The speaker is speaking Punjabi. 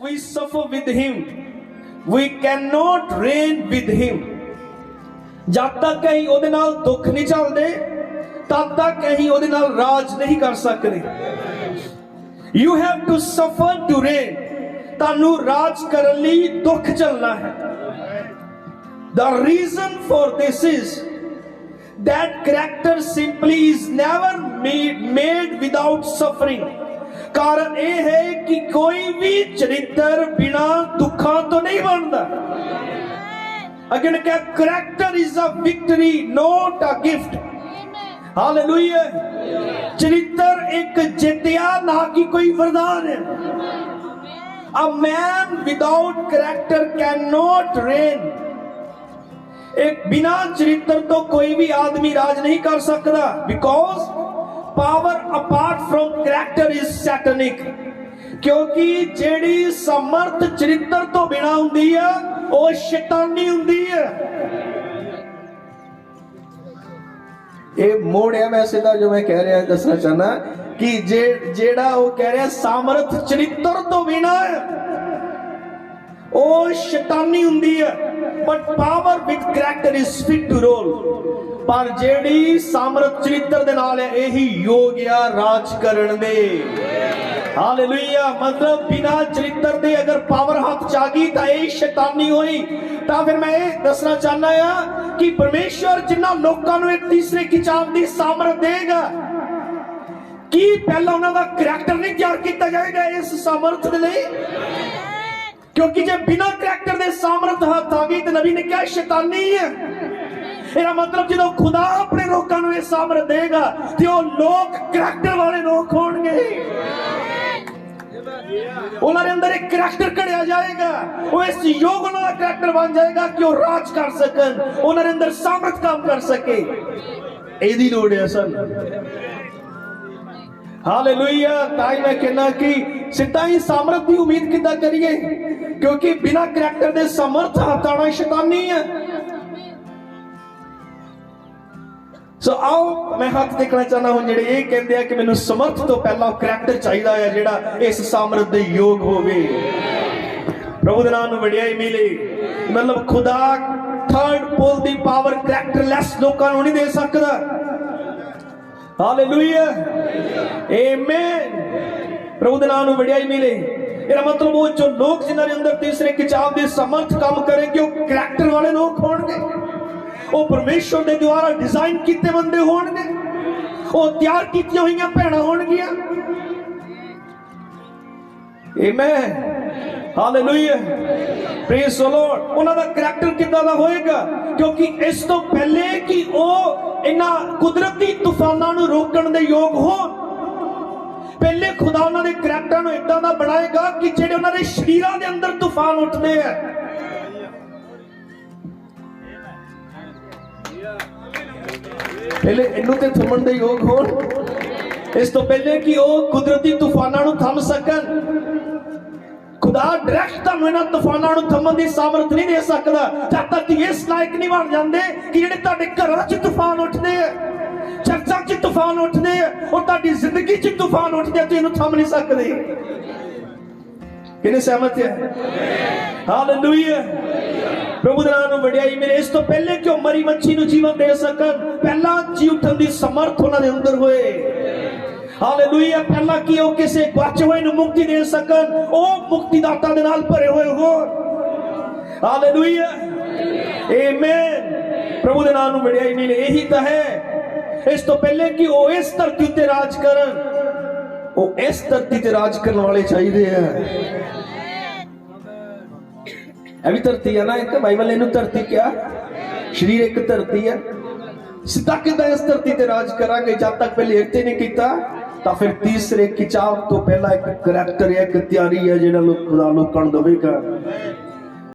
we suffer with him, we cannot reign with him. ਜਦ ਤੱਕ ਅਸੀਂ ਉਹਦੇ ਨਾਲ ਦੁੱਖ ਨਹੀਂ ਚੱਲਦੇ ਤਦ ਤੱਕ ਅਸੀਂ ਉਹਦੇ ਨਾਲ ਰਾਜ ਨਹੀਂ ਕਰ ਸਕਦੇ you have to suffer to reign ਤੁਹਾਨੂੰ ਰਾਜ ਕਰਨ ਲਈ ਦੁੱਖ ਚੱਲਣਾ ਹੈ The reason for this is that character simply is never made, made without suffering. ਕਾਰਨ ਇਹ ਹੈ ਕਿ ਕੋਈ ਵੀ ਚਰਿੱਤਰ ਬਿਨਾ ਦੁੱਖਾਂ ਤੋਂ ਨਹੀਂ ਬਣਦਾ। ਅਗੇਨ ਕਿ character is a victory, not a gift hallelujah ਚਰਿੱਤਰ ਇੱਕ ਜਿੱਤਿਆ ਨਾ ਕਿ ਕੋਈ ਵਰਦਾਨ ਹੈ। Man man character can not reign ਇੱਕ ਬਿਨਾ ਚਰਿੱਤਰ ਤੋਂ ਕੋਈ ਵੀ ਆਦਮੀ ਰਾਜ ਨਹੀਂ ਕਰ ਸਕਦਾ। Because power apart from character is satanic ਕਿਉਂਕਿ ਜਿਹੜੀ ਸਮਰਥ ਚਰਿੱਤਰ ਤੋਂ ਬਿਨਾ ਹੁੰਦੀ ਆ, ਉਹ ਸ਼ੈਤਾਨੀ ਹੁੰਦੀ ਆ। ਇਹ ਮੋੜ ਹੈ ਮੈਂ ਜੋ ਮੈਂ ਕਹਿ ਰਿਹਾ, ਦੱਸਣਾ ਚਾਹਨਾ ਕਿ ਜੇ, ਜਿਹੜਾ ਉਹ ਕਹਿ ਰਿਹਾ ਸਮਰਥ ਚਰਿੱਤਰ ਤੋਂ ਬਿਨਾ, ਉਹ ਸ਼ੈਤਾਨੀ ਹੁੰਦੀ ਹੈ but power with character is fit to rule ਪਰ ਜਿਹੜੀ ਸਮਰਥ ਚਰਿੱਤਰ ਦੇ ਨਾਲ ਹੈ, ਇਹੀ ਯੋਗ ਆ ਰਾਜ ਕਰਨ ਦੇ। ਹਾਲੇਲੂਇਆ ਮਤਲਬ ਬਿਨਾ ਚਰਿੱਤਰ ਦੇ ਅਗਰ ਪਾਵਰ ਹੱਥ ਚ ਆ ਗਈ, ਤਾਂ ਇਹ ਸ਼ੈਤਾਨੀ ਹੋਈ। ਤਾਂ ਫਿਰ ਮੈਂ ਇਹ ਦੱਸਣਾ ਚਾਹਨਾ ਆ ਕਿ ਪਰਮੇਸ਼ਵਰ ਜਿਨ੍ਹਾਂ ਲੋਕਾਂ ਨੂੰ ਇਹ ਤੀਸਰੇ ਕਿਤਾਬ ਦੀ ਸਾਮਰਥ ਦੇਗਾ ਕੀ ਪਹਿਲਾਂ ਉਹਨਾਂ ਦਾ ਕਰੈਕਟਰ ਨਹੀਂ ਤਿਆਰ ਕੀਤਾ ਜਾਏਗਾ ਇਸ ਸਮਰਥ ਦੇ ਲਈ? ਕਿਉਂਕਿ ਜੇ ਬਿਨਾਂ ਕਰੈਕਟਰ ਦੇ ਸਮਰਥ ਹੱਥ ਆ ਗਈ ਤੇ ਨਬੀ ਨੇ ਕਿਹਾ ਸ਼ੈਤਾਨੀ ਹੈ। ਇਹਦਾ ਮਤਲਬ ਜਦੋਂ ਖੁਦਾ ਆਪਣੇ ਲੋਕਾਂ ਨੂੰ ਇਹ ਸਮਰਥ ਦੇਗਾ, ਤੇ ਉਹ ਲੋਕ ਕਰੈਕਟਰ ਵਾਲੇ ਲੋਕ ਹੋਣਗੇ। ਉਹਨਾਂ ਦੇ ਅੰਦਰ ਇੱਕ ਕਰੈਕਟਰ ਘੜਿਆ ਜਾਏਗਾ। ਉਹ ਇਸ ਯੋਗ ਉਹਨਾਂ ਦਾ ਕਰੈਕਟਰ ਬਣ ਜਾਏਗਾ ਕਿ ਉਹ ਰਾਜ ਕਰ ਸਕਣ, ਉਹਨਾਂ ਦੇ ਅੰਦਰ ਸਾਮਰਥ ਕੰਮ ਕਰ ਸਕੇ। ਇਹਦੀ ਲੋੜ ਹੈ ਅਸਲ ਹਾਲੇਲੂਇਆ ਤਾਂ ਹੀ ਮੈਂ ਕਹਿੰਦਾ ਕਿ ਸਿੱਧਾ ਹੀ ਸਮਰਥ ਦੀ ਉਮੀਦ ਕਿੱਦਾਂ ਕਰੀਏ? ਕਿਉਂਕਿ ਬਿਨਾਂ ਕਰੈਕਟਰ ਦੇ ਸਮਰਥ ਹਟਾਣਾ ਸ਼ੈਤਾਨੀ ਹੈ। ਸੋ ਆਓ, ਮੈਂ ਹੱਥ ਦੇਖਣਾ ਚਾਹਨਾ ਹੁਣ ਜਿਹੜੇ ਇਹ ਕਹਿੰਦੇ ਆ ਕਿ ਮੈਨੂੰ ਸਮਰਥ ਤੋਂ ਪਹਿਲਾਂ ਕਰੈਕਟਰ ਚਾਹੀਦਾ ਹੈ, ਜਿਹੜਾ ਇਸ ਸਮਰਥ ਦੇ ਯੋਗ ਹੋਵੇ। ਪ੍ਰਭੂ ਦੇ ਨਾਮ ਨੂੰ ਵਡਿਆਈ ਮਿਲੇ। ਮਤਲਬ ਖੁਦਾ ਥਰਡ ਪੁੱਲ ਦੀ ਪਾਵਰ ਕਰੈਕਟਰਲੈਸ ਲੋਕਾਂ ਨੂੰ ਨਹੀਂ ਦੇ ਸਕਦਾ। ਹਾਲੇਲੂਇਆ ਆਮੇਨ ਪ੍ਰਭੂ ਦੇ ਨਾਮ ਨੂੰ ਵਡਿਆਈ ਮਿਲੇ। ਇਹਦਾ ਮਤਲਬ ਉਹ ਜੋ ਲੋਕ ਜਿਨ੍ਹਾਂ ਦੇ ਅੰਦਰ ਤੀਸਰੇ ਕਿਤਾਬ ਦੇ ਸਮਰਥ ਕੰਮ ਕਰਨਗੇ ਉਹ ਕਰੈਕਟਰ ਵਾਲੇ ਲੋਕ ਹੋਣਗੇ। ਉਹ ਪਰਮੇਸ਼ਵਰ ਦੇ ਦੁਆਰਾ ਡਿਜ਼ਾਈਨ ਕੀਤੇ ਬੰਦੇ ਹੋਣਗੇ। ਉਹ ਤਿਆਰ ਕੀਤੀਆਂ ਹੋਈਆਂ ਭੈਣਾਂ ਹੋਣਗੀਆਂ। Amen hallelujah praise the lord ਉਹਨਾਂ ਦਾ ਕਰੈਕਟਰ ਕਿੱਦਾਂ ਦਾ ਹੋਏਗਾ? ਕਿਉਂਕਿ ਇਸ ਤੋਂ ਪਹਿਲੇ ਕਿ ਉਹ ਇਹਨਾਂ ਕੁਦਰਤੀ ਤੂਫਾਨਾਂ ਨੂੰ ਰੋਕਣ ਦੇ ਯੋਗ ਹੋਣ ਪਹਿਲੇ ਖੁਦਾ ਉਹਨਾਂ ਦੇ ਕਰੈਕਟਰਾਂ ਨੂੰ ਇਦਾਂ ਦਾ ਬਣਾਏਗਾ ਕਿ ਜਿਹੜੇ ਉਹਨਾਂ ਦੇ ਸ਼ਰੀਰਾਂ ਦੇ ਅੰਦਰ ਤੂਫਾਨ ਉੱਠਦੇ ਆ। ਪਹਿਲੇ ਇਹਨੂੰ ਤੇ ਥੰਮਣ ਦੇ ਯੋਗ ਹੋਣ। ਇਸ ਤੋਂ ਪਹਿਲੇ ਕਿ ਉਹ ਕੁਦਰਤੀ ਤੂਫਾਨਾਂ ਨੂੰ ਥੰਮ ਸਕਣ। ਖੁਦਾ ਡਾਇਰੈਕਟ ਤੁਹਾਨੂੰ ਇਹਨਾਂ ਤੂਫਾਨਾਂ ਨੂੰ ਥੰਮਣ ਦੀ ਸਾਮਰਥ ਨਹੀਂ ਦੇ ਸਕਦਾ। ਜਦ ਤੱਕ ਇਸ ਲਾਇਕ ਨਹੀਂ ਬਣ ਜਾਂਦੇ ਕਿ ਜਿਹੜੇ ਤੁਹਾਡੇ ਘਰਾਂ 'ਚ ਤੂਫਾਨ ਉੱਠਦੇ ਆ, ਚਰਚਾਂ 'ਚ ਤੂਫਾਨ ਉੱਠਦੇ ਆ, ਉਹ ਤੁਹਾਡੀ ਜ਼ਿੰਦਗੀ 'ਚ ਤੂਫਾਨ ਉੱਠਦੇ ਆ, ਤੁਸੀਂ ਇਹਨੂੰ ਥੰਮ ਨਹੀਂ ਸਕਦੇ। ਕਿਨੇ ਸਹਿਮਤ ਹੈ? ਹਾਲੇਲੂਇਆ ਪ੍ਰਭੂ ਦੇ ਨਾਮ ਨੂੰ ਵਡਿਆਈ, ਮੇਰੇ ਇਸ ਤੋਂ ਪਹਿਲੇ ਕਿ ਉਹ ਮਰੀ ਮੱਛੀ ਨੂੰ ਜੀਵਨ ਦੇ ਸਕਣ? ਪਹਿਲਾਂ ਜੀ ਉੱਠਣ ਦੀ ਸਮਰਥ ਉਹਨਾਂ ਦੇ ਅੰਦਰ ਹੋਏ। ਹਾਲੇਲੂਇਆ ਪਹਿਲਾਂ ਕਿ ਉਹ ਕਿਸੇ ਗਵਾਚੇ ਹੋਏ ਨੂੰ ਮੁਕਤੀ ਦੇ ਸਕਣ ਉਹ ਮੁਕਤੀਦਾਤਾ ਦੇ ਨਾਲ ਭਰੇ ਹੋਏ ਹੋਣ ਹਾਲੇਲੂਇਆ ਆਮੇਨ ਪ੍ਰਭੂ ਦੇ ਨਾਮ ਨੂੰ ਵਡਿਆਈ ਮਿਲੇ ਇਹੀ ਤਾਂ ਹੈ ਇਸ ਤੋਂ ਪਹਿਲੇ ਕਿ ਉਹ ਇਸ ਧਰਤੀ ਉੱਤੇ ਰਾਜ ਕਰਨ ਉਹ ਇਸ ਧਰਤੀ ਤੇ ਰਾਜ ਕਰਨ ਵਾਲੇ ਚਾਹੀਦੇ ਆ ਇਹ ਵੀ ਧਰਤੀ ਹੈ ਨਾ ਇੱਕ ਬਾਈਬਲ ਇਹਨੂੰ ਧਰਤੀ ਕਿਹਾ ਸਰੀਰ ਇੱਕ ਧਰਤੀ ਹੈ ਸਿੱਧਾ ਕਿਦਾਂ ਇਸ ਧਰਤੀ ਤੇ ਰਾਜ ਕਰਾਂਗੇ ਜਦ ਤੱਕ ਪਹਿਲੇ ਇੱਕ ਤੇ ਨਹੀਂ ਕੀਤਾ ਤਾਂ ਫਿਰ ਤੀਸਰੇ ਕਿਤਾਬ ਤੋਂ ਪਹਿਲਾਂ ਇੱਕ ਕਰੈਕਟਰ ਹੈ ਇੱਕ ਤਿਆਰੀ ਹੈ ਜਿਹੜਾ ਲੋਕਾਂ ਨੂੰ ਕਣ ਦੇਵੇਗਾ।